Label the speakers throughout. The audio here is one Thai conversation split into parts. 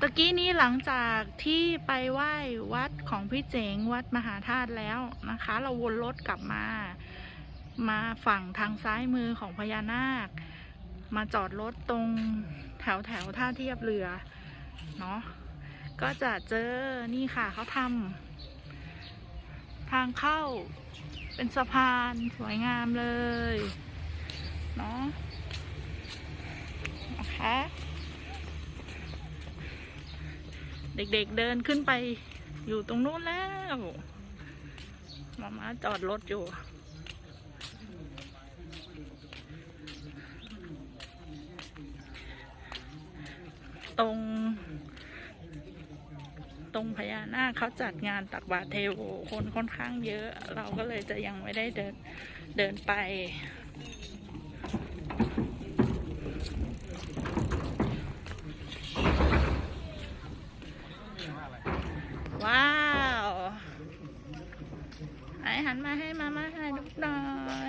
Speaker 1: ตะกี้นี้หลังจากที่ไปไหว้วัดของพี่เจ๋งวัดมหาธาตุแล้วนะคะ เราวนรถกลับมา มาฝั่งทางซ้ายมือของพญานาค มาจอดรถตรงแถวแถวท่าเทียบเรือเนาะก็จะเจอนี่ค่ะเขาทำทางเข้าเป็นสะพานสวยงามเลย เนาะนะคะ เด็กๆเดินขึ้นไปอยู่ตรงนู้นแล้วมาม่าจอดรถอยู่ ตรง ตรงพญานาคเขาจัดงานตักบาตรเทโวคนค่อนข้างเยอะ เราก็เลยจะยังไม่ได้เดิน เดินไป ว้าว ไหนหันมาให้มาม่าให้ลูกหน่อ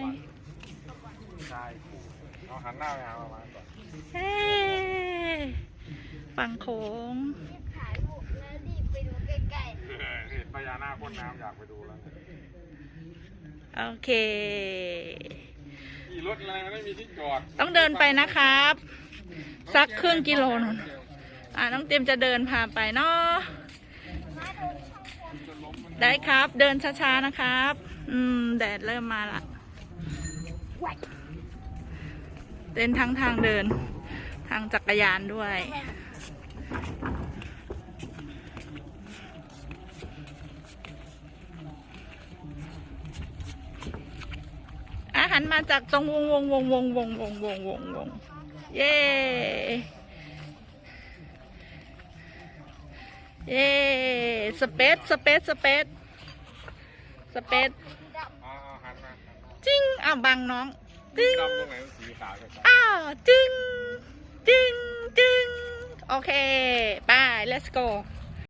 Speaker 1: ย
Speaker 2: ใช่ขู่เอาหันหน้าไปหาประมาณก่อน
Speaker 1: เฮ้ฝั่งโขง
Speaker 3: ถ่ายรูปแล้วรีบไปดูใกล้
Speaker 2: เห็นพญานาคพ่นน้ำอยากไปดูแล้ว
Speaker 1: โอเค
Speaker 2: ขี่รถอะไรมันไม่มีที่จอด
Speaker 1: ต้องเดินไปนะครับ สักครึ่งกิโลนนอ่าน้องเต็มจะเดินพาไปเนาะ ได้ครับ เดินช้าๆนะครับ อืม แดดเริ่มมาละเดินทั้งทางเดิน ทางจักรยานด้วย อาหารมาจากตรงวงวงวงวงวงวงวงวงวงเย้ เย้ สเปซสเปซสเปซสเปซจิ้งอ้าวบังน้องจิ้งอ้าวจิ้งจิ้งจิ้งโอเค ไป let's go